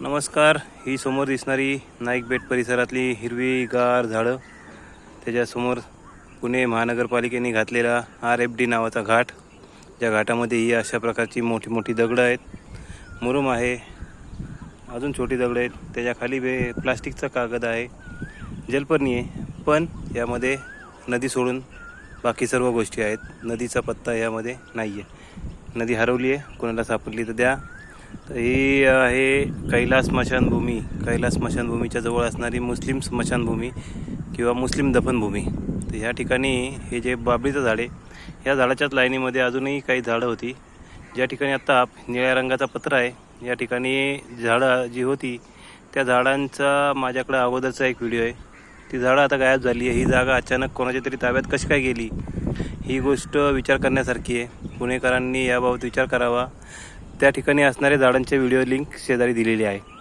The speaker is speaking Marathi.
नमस्कार ही समोर दिसणारी नाईक बेट परिसरातली हिरवीगार झाडं. त्याच्यासमोर पुणे महानगरपालिकेने घातलेला आर एफ डी नावाचा घाट. ज्या घाटामध्ये ही अशा प्रकारची मोठी मोठी दगडं आहेत. मुरुम आहे अजून छोटी दगडं आहेत. त्याच्याखाली बे प्लास्टिकचा कागद आहे. जलपर्णी आहे पण यामध्ये नदी सोडून बाकी सर्व गोष्टी आहेत. नदीचा पत्ता यामध्ये नाही आहे नदी हरवली आहे कोणाला सापडली तर द्या. तर ही आहे कैलास स्मशानभूमी कैलास स्मशानभूमीच्या जवळ असणारी मुस्लिम स्मशानभूमी किंवा मुस्लिम दफनभूमी. तर ह्या ठिकाणी हे जे बाबळीचं झाड आहे ह्या झाडाच्याच लाईनीमध्ये अजूनही काही झाडं होती. ज्या ठिकाणी आत्ता निळ्या रंगाचा पत्र आहे या ठिकाणी झाडं जी होती त्या झाडांचा माझ्याकडं अगोदरचा एक व्हिडिओ आहे. ती झाडं आता गायब झाली आहे. ही जागा अचानक कोणाच्या तरी ताब्यात कशी काय गेली? ही गोष्ट विचार करण्यासारखी आहे. पुणेकरांनी याबाबत विचार करावा. त्या ठिकाणी असणाऱ्या झाडांचे व्हिडिओ लिंक शेजारी दिलेली आहे.